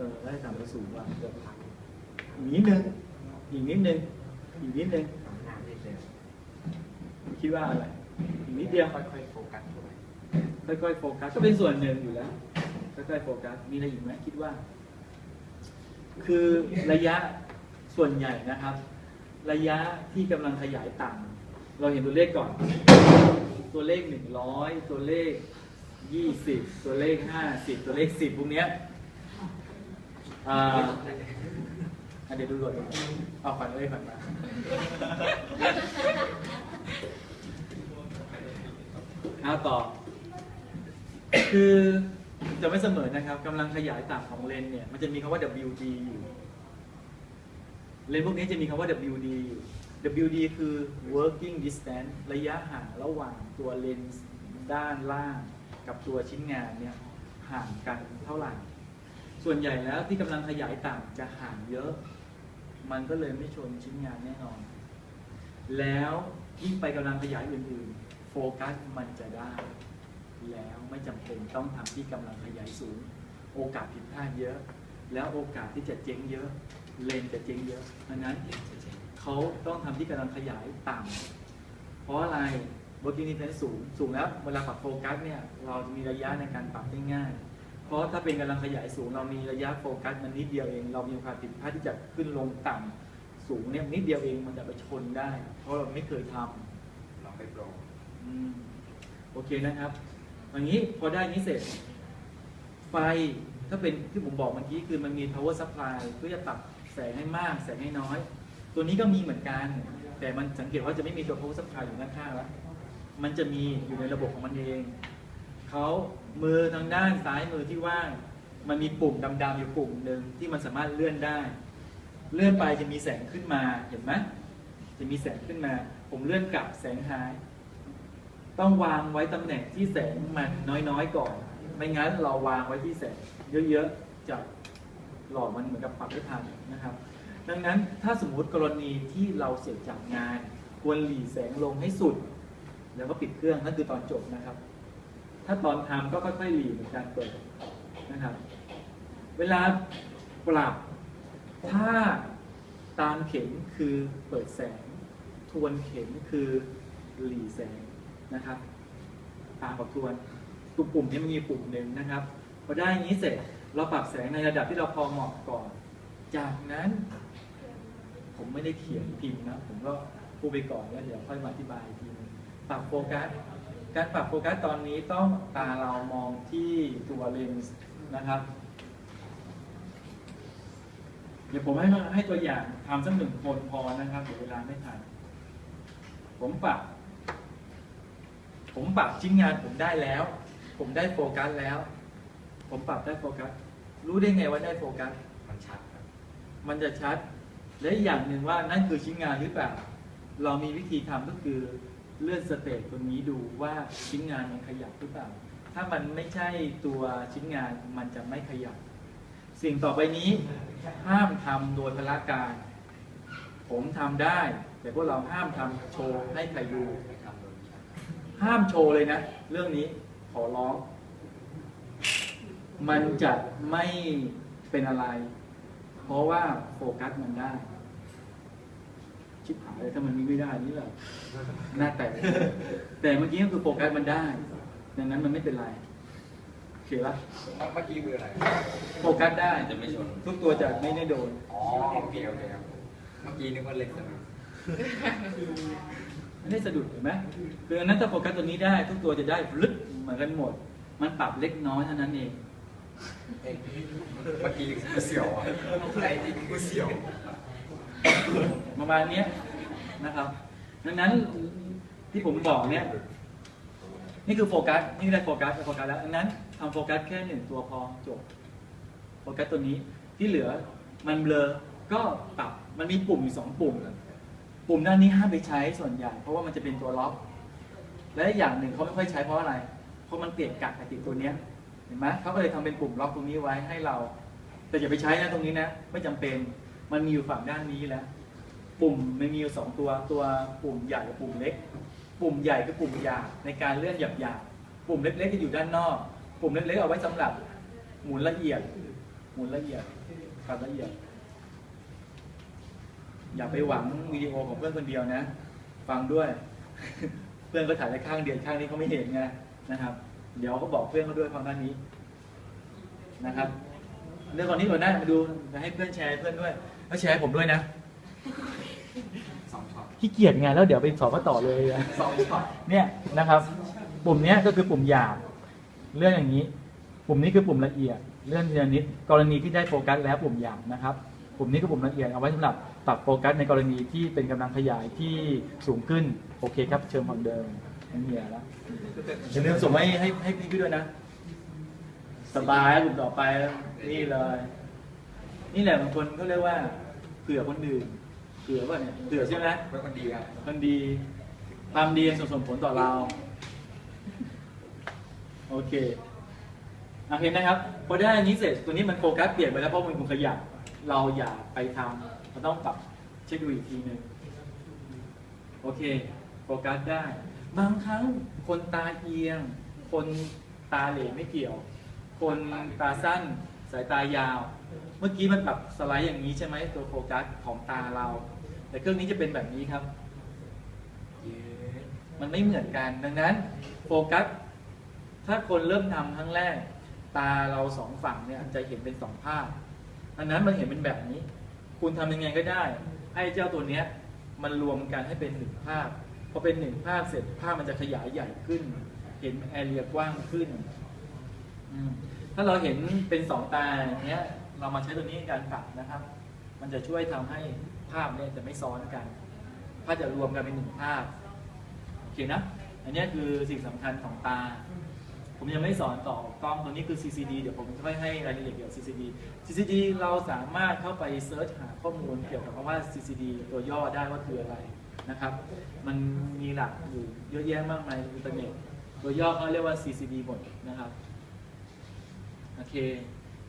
ออได้ต่ำไปสูงกว่าเกือบพันอีกนิดนึงอีกนิดนึงอีกนิดนึงทำงานได้เลยคิดว่าอะไรอีกนิดเดียวค่อยๆโฟกัสเข้าไปค่อยๆโฟกัสก็เป็นส่วนหนึ่งอยู่แล้วค่อยๆโฟกัสมีอะไรอีกไหมคิดว่า คือระยะส่วนใหญ่นะครับ ระยะที่กำลังขยายต่ำเราเห็นตัวเลขก่อน ตัวเลขหนึ่งร้อยตัวเลขยี่สิบตัวเลขห้าสิบตัวเลขสิบพวกเนี้ย อ่าอะเดี๋ยวดูก่อนเอาฝันเลยฝันมาเอาต่อ คือจะไม่เสมอนะครับกำลังขยายต่างของเลนส์เนี่ย มันจะมีคำว่า WD อยู่ เลนส์พวกนี้จะมีคำว่า WD อยู่ WD คือ working distance ระยะห่างระหว่างตัวเลนส์ด้านล่าง กับตัวชิ้นงานเนี่ย ห่างกันเท่าไหร่ ส่วนใหญ่แล้วที่กำลังขยายต่างจะห่างเยอะ มันก็เลยไม่ชนชิ้นงานแน่นอน แล้วยิ่งไปกำลังขยายอื่นๆ โฟกัสมันจะได้ แล้วไม่จำเป็นต้องทำที่กำลังขยายสูง โอกาสผิดพลาดเยอะ แล้วโอกาสที่จะเจ๊งเยอะ เลนจะเจ๊งเยอะดังนั้นเขาต้องทำที่กำลังขยายต่ำเพราะอะไร working distance สูง สูงแล้วเวลาปรับโฟกัสเนี่ย เราจะมีระยะในการปรับได้ง่าย เพราะถ้าเป็นกำลังขยายสูงเรามีระยะโฟกัสมันนิดเดียวเอง เรามีโอกาสผิดพลาดที่จะขึ้นลงต่ำสูงเนี่ยนิดเดียวเองมันจะไปชนได้ เพราะเราไม่เคยทำ ลองไปโปรอืมโอเคนะครับอย่างนี้พอได้นี้เสร็จ ไฟถ้าเป็นที่ผมบอกเมื่อกี้คือมันมี power supply เพื่อจะปรับแสงให้มาก แสงให้น้อย ตัวนี้ก็มีเหมือนกัน แต่มันสังเกตว่าจะไม่มีตัว power supply อยู่ด้านข้างแล้วมันจะมีอยู่ในระบบของมันเอง เขามือทางด้านซ้ายมือที่ว่าง มันมีปุ่มดำๆอยู่ปุ่มหนึ่งที่มันสามารถเลื่อนได้ เลื่อนไปจะมีแสงขึ้นมาเห็นไหมจะมีแสงขึ้นมา ผมเลื่อนกลับแสงหาย ต้องวางไว้ตำแหน่งที่แสงมันน้อยๆก่อน ไม่งั้นเราวางไว้ที่แสงเยอะๆจะหลอดมันเหมือนกับปรับไม่ทันนะครับ ดังนั้นถ้าสมมุติกรณีที่เราเสียจากงาน ควรหลีแสงลงให้สุด แล้วก็ปิดเครื่องนั่นคือตอนจบนะครับ ถ้าตอนทำก็ค่อยๆหลีเหมือนการเปิดนะครับ เวลาปรับถ้าตามเข็มคือเปิดแสง ทวนเข็มคือหลีแสงนะครับ ตามกับทวนตัวปุ่มนี้มันมีปุ่มหนึ่งนะครับพอได้อย่างนี้เสร็จเราปรับแสงในระดับที่เราพอเหมาะก่อน จากนั้น ผมไม่ได้เขียนพิมพ์นะ ผมก็พูดไปก่อนแล้วเดี๋ยวค่อยมาอธิบายทีนึงปรับโฟกัส การปรับโฟกัสตอนนี้ต้องตาเรามองที่ตัวเลนส์นะครับ เดี๋ยวผมให้ให้ตัวอย่างทำสักหนึ่งคนพอนะครับเดี๋ยวเวลาไม่ทันผมปรับ ผมปรับชิ้นงานผมได้แล้ว ผมได้โฟกัสแล้ว ผมปรับได้โฟกัส รู้ได้ไงว่าได้โฟกัส มันชัดครับ มันจะชัด และอีกอย่างหนึ่งว่านั่นคือชิ้นงานหรือเปล่า เรามีวิธีทำก็คือ เลื่อนสเตจตรงนี้ดูว่าชิ้นงานมันขยับหรือเปล่า ถ้ามันไม่ใช่ตัวชิ้นงานมันจะไม่ขยับ สิ่งต่อไปนี้ห้ามทำโดยพละการ ผมทำได้ แต่พวกเราห้ามทำโชว์ให้ใครดูห้ามโชว์เลยนะ เรื่องนี้ขอร้อง มันจะไม่เป็นอะไร เพราะว่าโฟกัสมันได้ ชิบหายเลยถ้ามันมีไม่ได้นี่แหละหน้าแตกแต่เมื่อกี้ก็คือโฟกัสมันได้ ดังนั้นมันไม่เป็นไรโอเคปะเมื่อกี้คืออะไรโฟกัสได้จะไม่ชน ทุกตัวจะไม่ได้โดน อ๋อโอเคโอเคครับเมื่อกี้นึกว่าเล็กจังเลยไม่ได้สะดุดเห็นไหมคืออันนั้นถ้าโฟกัสตัวนี้ได้ ทุกตัวจะได้ลึกเหมือนกันหมด มันปรับเล็กน้อยเท่านั้นเองเอ๊ะเมื่อกี้กูเสียวอะไอ้ที่กูเสียว ประมาณเนี้ยนะครับ ดังนั้นที่ผมบอกเนี่ยนี่คือโฟกัสนี่ได้โฟกัสโฟกัสแล้วดังนั้นทำโฟกัสแค่หนึ่งตัวพอจบโฟกัสตัวนี้ที่เหลือมันเบลอก็ปรับมันมีปุ่มอยู่สองปุ่ม ปุ่มด้านนี้ห้ามไปใช้ส่วนใหญ่ เพราะว่ามันจะเป็นตัวล็อก และอย่างหนึ่งเขาไม่ค่อยใช้เพราะอะไร เพราะมันเกะกะกับติดตัวเนี้ยเห็นไหมเขาก็เลยทำเป็นปุ่มล็อกตรงนี้ไว้ให้เรา แต่อย่าไปใช้นะตรงนี้นะ ไม่จำเป็น มันมีอยู่ฝั่งด้านนี้แล้ว ปุ่มมันมีอยู่สองตัว ตัวปุ่มใหญ่กับปุ่มเล็ก ปุ่มใหญ่คือปุ่มหยาบในการเลื่อนหยาบหยาบปุ่มเล็กๆจะอยู่ด้านนอก ปุ่มเล็กๆเอาไว้สำหรับหมุนละเอียด หมุนละเอียดปรับละเอียด อย่าไปหวังวิดีโอของเพื่อนคนเดียวนะ ฟังด้วย เพื่อนก็ถ่ายได้ข้างเดียวข้างนี้เขาไม่เห็นไงนะครับ เดี๋ยวก็บอกเพื่อนเขาด้วยฟังด้านนี้นะครับเรื่องก่อนนี้ก่อนน้ามาดูให้เพื่อนแชร์เพื่อนด้วย แล้วแชร์ให้ผมด้วยนะสองช็อตขี้เกียจไงแล้วเดี๋ยวไปสอบมาต่อเลยนะสองช็อตเนี่ยนะครับ ปุ่มเนี้ยก็คือปุ่มหยาบเลื่อนอย่างนี้ ปุ่มนี้คือปุ่มละเอียดเลื่อนทีละนิดกรณีที่ได้โฟกัสแล้วปุ่มหยาบนะครับ ปุ่มนี้คือปุ่มละเอียดเอาไว้สำหรับปรับโฟกัสในกรณีที่เป็นกำลังขยายที่สูงขึ้นโอเคครับเชิญความเดิมไม่มีอะไรแล้วอย่าลืมส่งให้ให้ให้พี่ด้วยนะ สบายกลุ่มต่อไปนี่เลย นี่แหละบางคนก็เรียกว่าเผื่อคนอื่นเผื่อว่าเนี่ยเผื่อใช่ไหมเป็นคนดีครับมันดีความดีส่งส่งผลต่อเรา โอเคโอเคนะครับพอได้อันนี้เสร็จตัวนี้มันโฟกัสเปลี่ยนไปแล้วเพราะมันคงขยับเราอย่าไปทำเราต้องปรับเช็คดูอีกทีหนึ่งโอเคโฟกัสได้ บางครั้งคนตาเอียง คนตาเหลไม่เกี่ยว คนตาสั้น สายตายาว เมื่อกี้มันปรับสไลด์อย่างนี้ใช่ไหมตัวโฟกัสของตาเรา แต่เครื่องนี้จะเป็นแบบนี้ครับ มันไม่เหมือนกัน ดังนั้นโฟกัส ถ้าคนเริ่มทำครั้งแรก ตาเราสองฝั่งเนี่ยจะเห็นเป็นสองภาพ อันนั้นมันเห็นเป็นแบบนี้ คุณทำยังไงก็ได้ให้เจ้าตัวเนี้ยมันรวมกันให้เป็นหนึ่งภาพพอเป็นหนึ่งภาพเสร็จภาพมันจะขยายใหญ่ขึ้น เห็นแอเรียกว้างขึ้นอื ถ้าเราเห็นเป็นสองตาอย่างเนี้ยเรามาใช้ตัวนี้ในการปรับนะครับ มันจะช่วยทำให้ภาพเนี่ยจะไม่ซ้อนกันภาพจะรวมกันเป็นหนึ่งภาพโอเคนะ อันนี้คือสิ่งสำคัญของตา ผมยังไม่สอนต่อกล้องตัวนี้คือ CCD เดี๋ยวผมจะไม่ให้รายละเอียดเกี่ยวกับ CCD CCD เราสามารถเข้าไปเซิร์ชหาข้อมูลเกี่ยวกับคำว่า CCD ตัวย่อได้ว่าคืออะไรนะครับ มันมีหลักอยู่เยอะแยะมากมายในอินเทอร์เน็ต ตัวย่อเขาเรียกว่า CCD หมดนะครับ โอเค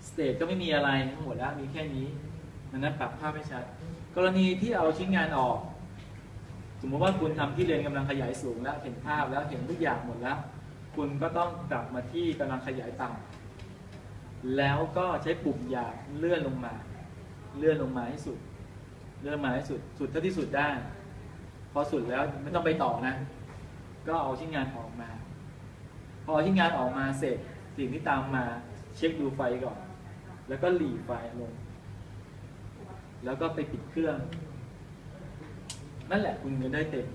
สเตทก็ไม่มีอะไรทั้งหมดแล้วมีแค่นี้ดังนั้นปรับภาพให้ชัด กรณีที่เอาชิ้นงานออก สมมติว่าคุณทำที่เลนกำลังขยายสูงแล้วเห็นภาพแล้วเห็นทุกอย่างหมดแล้ว คุณก็ต้องกลับมาที่กำลังขยายต่ำแล้วก็ใช้ปุ่มหยาบเลื่อนลงมา เลื่อนลงมาให้สุด เลื่อนมาให้สุด สุดเท่าที่สุดได้ พอสุดแล้วไม่ต้องไปต่อนะ ก็เอาชิ้นงานออกมา พอชิ้นงานออกมาเสร็จสิ่งที่ตามมา เช็คดูไฟก่อน แล้วก็หลีไฟลง แล้วก็ไปปิดเครื่อง นั่นแหละคุณจะได้เต็ม